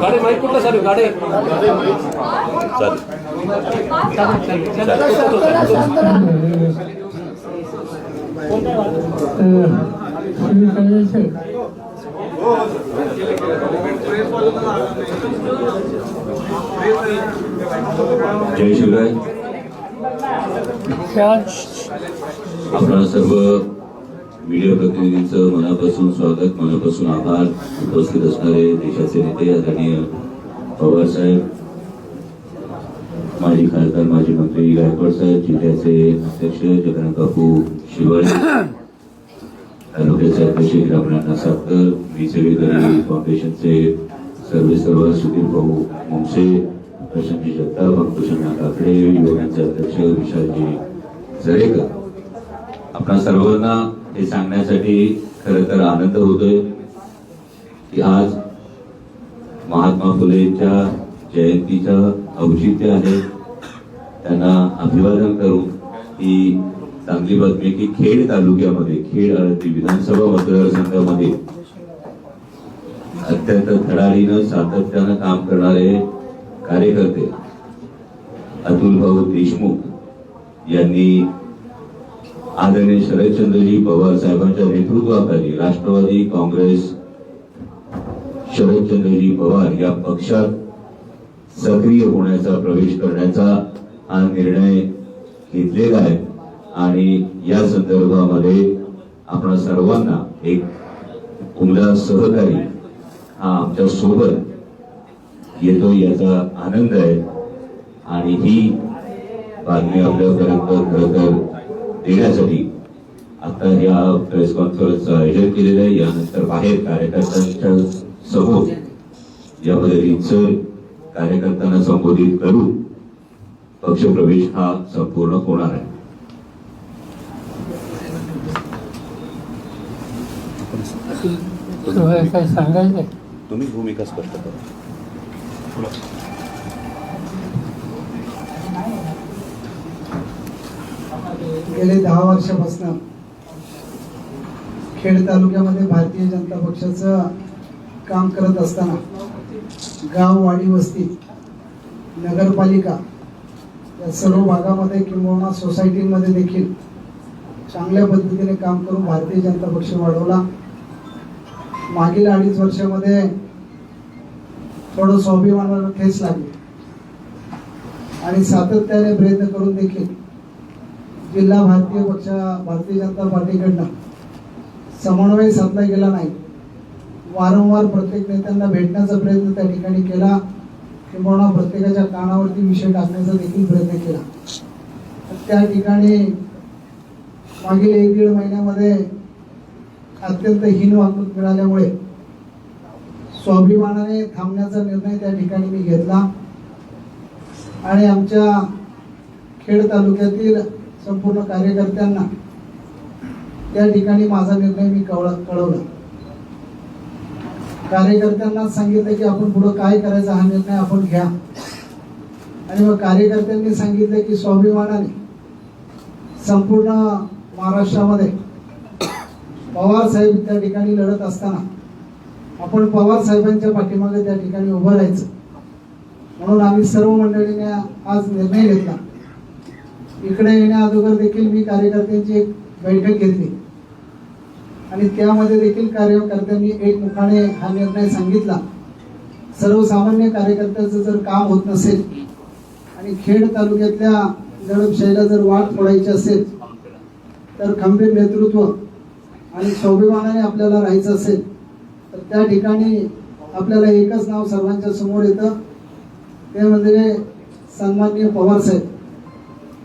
गाडी माहीत कुठलं सर गाडी. जय शिवराय. आपणा सर्व मीडिया प्रतिनिधींचं मनापासून स्वागत मनापासून आभार. उपस्थित असणारे देशाचे नेते आदरणीय पवारसाहेब माजी खासदार माजी मंत्री गायकवाड साहेब जिल्ह्याचे अध्यक्ष जगन्नाथ बापू शिवाळे तालुक्याचे अध्यक्ष हिरामणाना सावकर मी सेवेकरी फाउंडेशनचे सर्वे सर्व सुधीर भाऊ मुंगसे प्रशांतजी जगताप अंकुशना काकडे युवकांचे अध्यक्ष विशालजी जरेकर. आपणा सर्वांना हे सांगण्यासाठी खरं तर आनंद होतोय की आज महात्मा फुलेच्या जयंतीचं औचित्य आहे. त्यांना अभिवादन करून ही चांगली बातमी की खेड तालुक्यामध्ये खेड आळंदी विधानसभा मतदारसंघामध्ये अत्यंत धडाडीनं सातत्यानं काम करणारे कार्यकर्ते अतुल भाऊ देशमुख यांनी आदरणीय शरदचंद्रजी पवार साहेबांच्या नेतृत्वाखाली राष्ट्रवादी काँग्रेस शरदचंद्रजी पवार या पक्षात सक्रिय होण्याचा प्रवेश करण्याचा हा निर्णय घेतलेला आहे. आणि या संदर्भामध्ये आपण सर्वांना एक उमदा सहकारी हा आमच्यासोबत येतो याचा आनंद आहे. आणि ही बातमी आपल्यापर्यंत खरं तर देण्यासाठी आता या प्रेस कॉन्फरन्सचं आयोजन केलेलं आहे. यानंतर बाहेर कार्यकर्त्यांच्या समोर यामध्ये रीतसर कार्यकर्त्यांना संबोधित करून पक्षप्रवेश हा संपूर्ण होणार आहे. काय सांगायचं? तुम्ही भूमिका स्पष्ट करा. गेले दहा वर्षापासून खेड तालुक्यामध्ये भारतीय जनता पक्षाचं काम करत असताना गाव वाडी वस्ती नगरपालिका या सर्व भागामध्ये किंवा सोसायटीमध्ये देखील चांगल्या पद्धतीने काम करून भारतीय जनता पक्ष वाढवला. मागील अडीच वर्षामध्ये थोडं स्वाभिमानाला ठेच लागली. आणि सातत्याने प्रयत्न करून देखील जिल्हा भारतीय पक्षा भारतीय जनता पार्टीकडनं समन्वय साधला गेला नाही. वारंवार प्रत्येक नेत्यांना भेटण्याचा प्रयत्न त्या ठिकाणी केला किंवा प्रत्येकाच्या कानावरती विषय टाकण्याचा देखील प्रयत्न केला. त्या ठिकाणी मागील एक दीड महिन्यामध्ये अत्यंत हीन वागणूक मिळाल्यामुळे स्वाभिमानाने थांबण्याचा निर्णय त्या ठिकाणी मी घेतला. आणि आमच्या खेड तालुक्यातील संपूर्ण कार्यकर्त्यांना त्या ठिकाणी माझा निर्णय मी कळ कळवला. कार्यकर्त्यांना सांगितलं की आपण पुढं काय करायचं हा निर्णय आपण घ्या. आणि मग कार्यकर्त्यांनी सांगितलं की स्वाभिमानाने संपूर्ण महाराष्ट्रामध्ये पवार साहेब त्या ठिकाणी लढत असताना आपण पवार साहेबांच्या पाठीमागे त्या ठिकाणी उभं राहायचं. म्हणून आम्ही सर्व मंडळीने आज निर्णय घेतला. इकडे येण्या अगोदर देखील मी कार्यकर्त्यांची एक बैठक घेतली. आणि त्यामध्ये देखील कार्यकर्त्यांनी एकमुखाने हा निर्णय सांगितला. सर्वसामान्य कार्यकर्त्याचं जर काम होत नसेल आणि खेड तालुक्यातल्या दडपशाहीला जर वाट फोडायची असेल तर खंबीर नेतृत्व आणि स्वाभिमानाने आपल्याला राहायचं असेल त्या ठिकाणी आपल्याला एकच नाव सर्वांच्या समोर येतं. ते म्हणजे सन्माननीय पवार साहेब.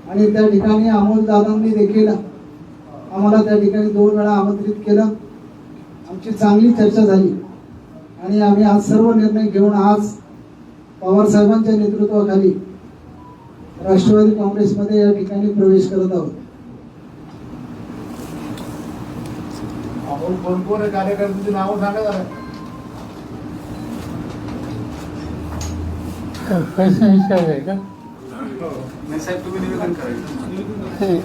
आणि त्या ठिकाणी अमोल दादांनी देखील आम्हाला त्या ठिकाणी दोन वेळा आमंत्रित केलं. आमची चांगली चर्चा झाली. आणि आम्ही आज सर्व निर्णय घेऊन आज पवार साहेबांच्या नेतृत्वाखाली राष्ट्रवादी काँग्रेसमध्ये या ठिकाणी प्रवेश करत आहोत. कोण कोण आहे कार्यकर्त्यांची नावं सांगा जरा. प्रश्न विचाराय का नाही साहेब तुम्ही निवेदन करायचं.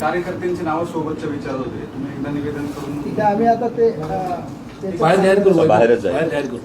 कार्यकर्त्यांची नावं सोबतच्या विचार होते. तुम्ही एकदा निवेदन करून ठीक आहे आम्ही आता ते बाहेर जाहीर करू. बाहेरच जाहीर. बाहेर जाहीर करू.